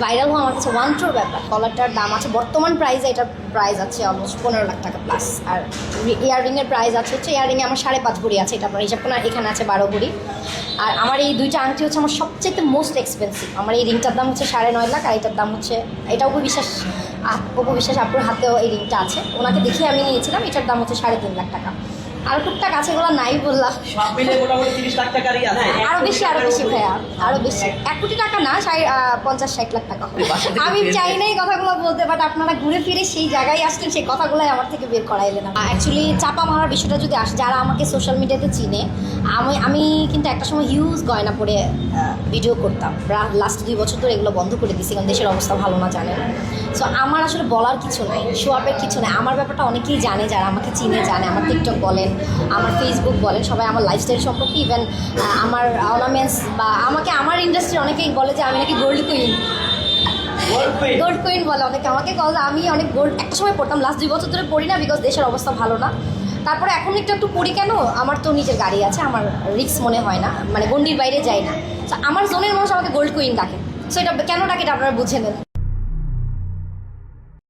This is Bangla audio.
ভাইরাল হওয়া আমার ওয়ান ট্রোর ব্যাপার। কলারটার দাম আছে, বর্তমান প্রাইসে এটার প্রাইস আছে অলমোস্ট পনেরো লাখ টাকা প্লাস আর ইয়াররিংয়ের প্রাইস আছে হচ্ছে ইয়াররিংয়ে আমার সাড়ে পাঁচ ভরি আছে, এটা আপনার হিসাব করেন এখানে আছে বারো ভরি। আর আমার এই দুইটা আংটি হচ্ছে আমার সবচেয়ে মোস্ট এক্সপেন্সিভ আমার এই রিংটার দাম হচ্ছে সাড়ে নয় লাখ, আর এটার দাম হচ্ছে এটা অপু বিশ্বাস, আ- অপু বিশ্বাস আপুর হাতেও এই রিংটা আছে। ওনাকে দেখে আমি নিয়েছিলাম, এটার দাম হচ্ছে সাড়ে তিন লাখ টাকা। আর টুকটাক আছে এগুলো নাই বললাম। সব মিলে মোটামুটি তিরিশ লাখ টাকারই আছে। আরও বেশি আরও বেশি ভাইয়া আরও বেশি। এক কোটি টাকা না আহ, পঞ্চাশ ষাট লাখ টাকা। হবে। আমি চাই করে- নাই কথাগুলো বলতে বাট আপনারা ঘুরে ফিরে সেই জায়গায় আসছেন সেই কথাগুলোই আমার থেকে বের করাইলেন অ্যাকচুয়ালি চাপা মারার বিষয়টা যদি আসে যারা আমাকে সোশ্যাল মিডিয়াতে চিনে আমি আমি কিন্তু একটা সময় হিউজ গয়না পরে ভিডিও করতাম। লাস্ট দুই বছর ধরে এগুলো বন্ধ করে দিছি কারণ দেশের অবস্থা ভালো না জানেন। সো আমার আসলে বলার কিছু নাই শো আপের কিছু নাই। আমার ব্যাপারটা অনেকেই জানে যারা আমাকে চিনে জানে আমার টিকটক বলেন আমার ফেসবুক বলেন সবাই আমার লাইফস্টাইল সম্পর্কে ইভেন আমার অর্নামেন্টস বা আমাকে আমার ইন্ডাস্ট্রি অনেকেই বলে যে আমি নাকি গোল্ড কুইন গোল্ড কুইন বলে অনেকে। আমাকে কল আমি অনেক গোল্ড একটা সময় পড়তাম লাস্ট দুই বছর ধরে পড়ি না বিকজ দেশের অবস্থা ভালো না। তারপরে এখন একটু একটু পড়ি কেন? আমার তো নিজের গাড়ি আছে আমার রিস্ক মনে হয় না মানে গন্ডির বাইরে যাই না। আমার জোনের মানুষ আমাকে গোল্ড কুইন ডাকে। সো এটা কেন ডাকে এটা আপনারা বুঝে নেন।